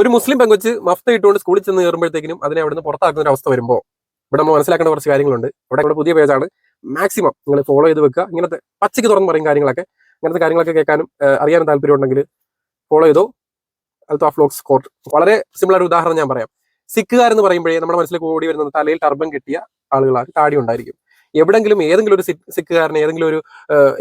ഒരു മുസ്ലിം പെങ്കൊച്ച് മഫ്ത ഇട്ടുകൊണ്ട് സ്കൂളിൽ ചെന്ന് കയറുമ്പോഴത്തേക്കിനും അതിനെ അവിടെ നിന്ന് പുറത്താക്കുന്ന ഒരു അവസ്ഥ വരുമ്പോൾ ഇവിടെ നമ്മൾ മനസ്സിലാക്കേണ്ട കുറച്ച് കാര്യങ്ങളുണ്ട്. ഇവിടെ നമ്മുടെ പുതിയ പേജാണ് മാക്സിമം നിങ്ങൾ ഫോളോ ചെയ്ത് വെക്കുക. ഇങ്ങനത്തെ പച്ചയ്ക്ക് തുറന്ന് പറയും കാര്യങ്ങളൊക്കെ. ഇങ്ങനത്തെ കാര്യങ്ങളൊക്കെ കേൾക്കാനും അറിയാനും താല്പര്യം ഉണ്ടെങ്കിൽ ഫോളോ ചെയ്തോ. അൽത്താ ഫ്ലോക്സ് കോർട്ട് വളരെ സിമിലർ ഒരു ഉദാഹരണം ഞാൻ പറയാം. സിഖുകാർ എന്ന് പറയുമ്പോഴേ നമ്മുടെ മനസ്സിലേക്ക് ഓടി വരുന്ന തലയിൽ ടർബൻ കെട്ടിയ ആളുകളാണ്. താടി ഉണ്ടായിരിക്കും. എവിടെങ്കിലും ഏതെങ്കിലും ഒരു സിക്കുകാരനെ ഏതെങ്കിലും ഒരു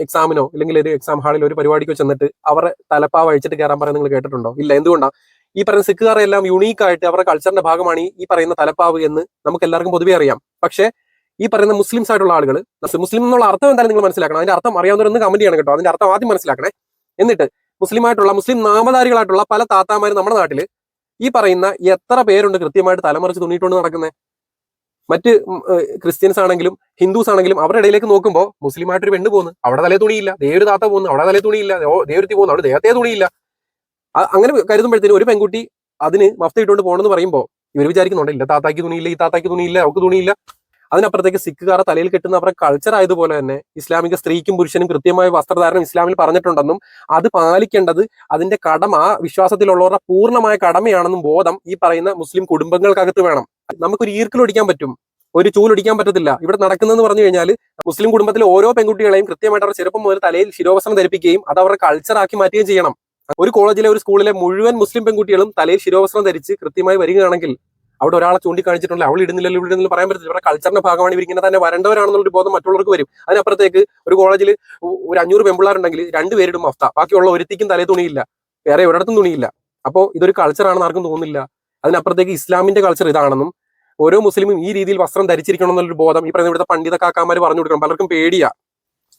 എക്സാമിനോ അല്ലെങ്കിൽ ഒരു എക്സാം ഹാളിൽ ഒരു പരിപാടിക്കോ ചെന്നിട്ട് അവരെ തലപ്പാവ് അഴിച്ചിട്ട് കയറാൻ പറയാൻ നിങ്ങൾ കേട്ടിട്ടുണ്ടോ? ഇല്ല. എന്തുകൊണ്ടാണ് ഈ പറയുന്ന യുണീക്ക് ആയിട്ട് അവരുടെ കൾച്ചറിന്റെ ഭാഗമാണ് ഈ- പറയുന്ന തലപ്പാവ് എന്ന് നമുക്ക് എല്ലാവർക്കും പൊതുവേ അറിയാം. പക്ഷേ ഈ പറയുന്ന മുസ്ലിംസ് ആയിട്ടുള്ള ആളുകൾ മുസ്ലിം എന്നുള്ള അർത്ഥം എന്തായാലും നിങ്ങൾ മനസ്സിലാക്കണം. അതിന്റെ അർത്ഥം അറിയാവുന്നവരൊന്ന് കമന്റ് ചെയ്യണം കേട്ടോ. അതിന്റെ അർത്ഥം ആദ്യം മനസ്സിലാക്കണേ. എന്നിട്ട് മുസ്ലിം ആയിട്ടുള്ള മുസ്ലിം നാമധാരികളായിട്ടുള്ള പല താത്താമാരും നമ്മുടെ നാട്ടിൽ ഈ പറയുന്ന എത്ര പേരുണ്ട് കൃത്യമായിട്ട് തലമറിച്ച് തുണിയിട്ടുകൊണ്ട് നടക്കുന്നത് മറ്റ് ക്രിസ്ത്യൻസ് ആണെങ്കിലും ഹിന്ദുസ് ആണെങ്കിലും അവരുടെ ഇടയിലേക്ക് നോക്കുമ്പോൾ മുസ്ലിമായിട്ടൊരു പെണ്ണ് പോകുന്നു അവിടെ തലേ തുണിയില്ല. ദേ താത്ത പോകുന്നു അവിടെ തലേ തുണിയില്ല. ദേവരുത്തി പോകുന്നു അവിടെ ദേഹത്തെ തുണിയില്ല. അങ്ങനെ കരുതുമ്പോഴത്തേനും ഒരു പെൺകുട്ടി അതിന് മഫ്ത ഇട്ടുകൊണ്ട് പോകണമെന്ന് പറയുമ്പോൾ ഇവർ വിചാരിക്കുന്നുണ്ട് ഇല്ല താത്താക്ക് തുണിയില്ല ഈ താത്താക്ക് തുണിയില്ല അവക്ക് തുണിയില്ല. അതിനപ്പുറത്തേക്ക് സിഖുകാരെ തലയിൽ കെട്ടുന്ന അവരുടെ കൾച്ചർ ആയതുപോലെ തന്നെ ഇസ്ലാമിക സ്ത്രീക്കും പുരുഷനും കൃത്യമായ വസ്ത്രധാരണം ഇസ്ലാമിൽ പറഞ്ഞിട്ടുണ്ടെന്നും അത് പാലിക്കേണ്ടത് അതിന്റെ കടമ ആ വിശ്വാസത്തിലുള്ളവരുടെ പൂർണമായ കടമയാണെന്നും ബോധം ഈ പറയുന്ന മുസ്ലിം കുടുംബങ്ങൾക്കകത്ത് വേണം. നമുക്കൊരു ഈർക്കിലൊടിക്കാൻ പറ്റും ഒരു ചൂലൊടിക്കാൻ പറ്റത്തില്ല. ഇവിടെ നടക്കുന്നതെന്ന് പറഞ്ഞു കഴിഞ്ഞാൽ മുസ്ലിം കുടുംബത്തിലെ ഓരോ പെൺകുട്ടികളെയും കൃത്യമായിട്ട് അവരുടെ ചെറുപ്പം മുതൽ തലയിൽ ശിരോവസ്ത്രം ധരിപ്പിക്കുകയും അത് അവരുടെ കൾച്ചറാക്കി മാറ്റുകയും ചെയ്യണം. ഒരു കോളേജിലെ ഒരു സ്കൂളിലെ മുഴുവൻ മുസ്ലിം പെൺകുട്ടികളും തലയിൽ ശിരോവസ്ത്രം ധരിച്ച് കൃത്യമായി വരികയാണെങ്കിൽ അവിടെ ഒരാളെ ചൂണ്ടിക്കാണിച്ചിട്ടുണ്ടെങ്കിൽ അവൾ ഇടുന്നില്ലല്ലോ ഇവിടെ ഇടുന്നില്ല പറയാൻ പറ്റില്ല ഇവരുടെ കൾച്ചറിന്റെ ഭാഗമാണ് ഇവർ ഇങ്ങനെ തന്നെ വരേണ്ടവരാണെന്നുള്ള ബോധം മറ്റുള്ളവർക്ക് വരും. അതിനപ്പുറത്തേക്ക് ഒരു കോളേജിൽ ഒരു അഞ്ഞൂറ് പെമ്പിള്ളാരുണ്ടെങ്കിൽ രണ്ടുപേരിടും മഫ്ത. ബാക്കിയുള്ള ഒരുത്തിക്കും തലേ തുണിയില്ല. വേറെ ഒരിടത്തും തുണിയില്ല. അപ്പോൾ ഇതൊരു കൾച്ചറാണെന്ന് ആർക്കും തോന്നുന്നില്ല. അതിനപ്പുറത്തേക്ക് ഇസ്ലാമിന്റെ കൾച്ചർ ഇതാണെന്നും ഓരോ മുസ്ലിമും ഈ രീതിയിൽ വസ്ത്രം ധരിച്ചിരിക്കണം എന്നൊരു ബോധം ഈ പറയുന്ന ഇവിടുത്തെ പണ്ഡിത കാക്കാമാർ പറഞ്ഞു കൊടുക്കണം. പലർക്കും പേടിയാ.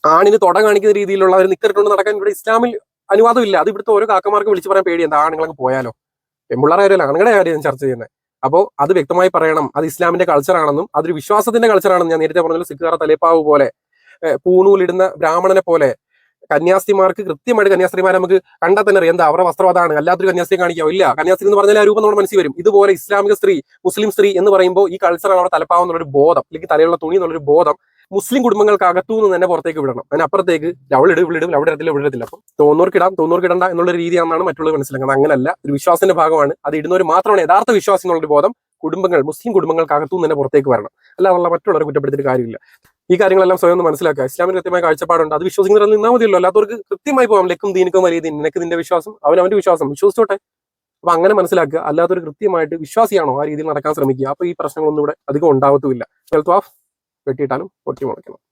ആണിന് തുട കാണിക്കുന്ന രീതിയിലുള്ള അവർ നിക്കറിട്ടുകൊണ്ട് നടക്കാൻ ഇവിടെ ഇസ്ലാമിൽ അനുവാദമില്ല. അത് ഇവിടുത്തെ ഓരോ കാക്കമാർക്ക് വിളിച്ച് പറയാൻ പേടി. എന്താ ആണുങ്ങളൊക്കെ പോയാലോ? പെമ്പിള്ളേരെ കാര്യമല്ല ആണുങ്ങളുടെ കാര്യം ചർച്ച ചെയ്യുന്നത് അപ്പോൾ അത് വ്യക്തമായി പറയണം. അത് ഇസ്ലാമിന്റെ കൾച്ചറാണെന്നും അതൊരു വിശ്വാസത്തിന്റെ കൾച്ചറാണെന്നും ഞാൻ നേരത്തെ പറഞ്ഞ സിഖുകാർ തലേപ്പാവ് പോലെ പൂണൂലിടുന്ന ബ്രാഹ്മണനെ പോലെ കന്യാസ്ത്രീമാർക്ക് കൃത്യമായിട്ട് കന്യാസ്ത്രീമാരെ നമുക്ക് കണ്ടാൽ തന്നെ അറിയാം. എന്താ അവരുടെ വസ്ത്രം അതാണ്. അല്ലാത്തൊരു കന്യാസ്ത്രീ കാണിക്കാവോ? ഇല്ല. കന്യാസ്ത്രീ എന്ന് പറഞ്ഞാൽ ആ രൂപം നമ്മുടെ മനസ്സിൽ വരും. ഇതുപോലെ ഇസ്ലാമിക സ്ത്രീ മുസ്ലിം സ്ത്രീ എന്ന് പറയുമ്പോൾ ഈ കൾച്ചറാണ് അവിടെ തലപ്പാവ് എന്നുള്ളൊരു ബോധം അല്ലെങ്കിൽ തലയുള്ള തുണി എന്നുള്ളൊരു ബോധം മുസ്ലിം കുടുംബങ്ങൾക്ക് അകത്തു നിന്ന് തന്നെ പുറത്തേക്ക് വിടണം. അതിനപ്പുറത്തേക്ക് അവളിടും ഇവിളിടും അവിടെ ഇടത്തില്ല ഇവിടെ ഇടത്തില്ല അപ്പം തോന്നൂർക്ക് ഇടാം തോന്നൂർക്ക് ഇടണ്ട എന്നുള്ള രീതിയാണെന്നാണ് മറ്റുള്ളവർ മനസ്സിലാക്കുന്നത്. അങ്ങനല്ല. ഒരു വിശ്വാസത്തിന്റെ ഭാഗമാണ്. അത് ഇടുന്നവർ മാത്രമാണ് യഥാർത്ഥ വിശ്വാസം എന്നുള്ളൊരു ബോധം കുടുംബങ്ങൾ മുസ്ലിം കുടുംബങ്ങൾക്ക് അകത്തു നിന്ന് തന്നെ പുറത്തേക്ക് വരണം. അല്ലാതെ മറ്റുള്ളവരെ കുറ്റപ്പെടുത്തിയിട്ട് കാര്യമില്ല. ഈ കാര്യങ്ങളെല്ലാം സ്വയം ഒന്ന് മനസ്സിലാക്കുക. ഇസ്ലാമിന് കൃത്യമായ കാഴ്ചപ്പാടുണ്ട്. അത് വിശ്വസിക്കുന്നവരിൽ നിന്നാൽ മതിയല്ലോ. അല്ലാത്തവർക്ക് കൃത്യമായി പോകാം. ലക്കും ദീനിക്കും വലിയ ദീൻ നിനക്ക് നിന്റെ വിശ്വാസം അവൻ അവന്റെ വിശ്വാസം. വിശ്വസിച്ചോട്ടെ. അപ്പൊ അങ്ങനെ മനസ്സിലാക്കുക. അല്ലാത്തവർ കൃത്യമായിട്ട് വിശ്വാസിയാണോ ആ രീതിയിൽ നടക്കാൻ ശ്രമിക്കുക. അപ്പൊ ഈ പ്രശ്നങ്ങളൊന്നും ഇവിടെ അധികം ഉണ്ടാവത്തുമില്ല. ഓഫ് പൊട്ടി മുളയ്ക്കണം.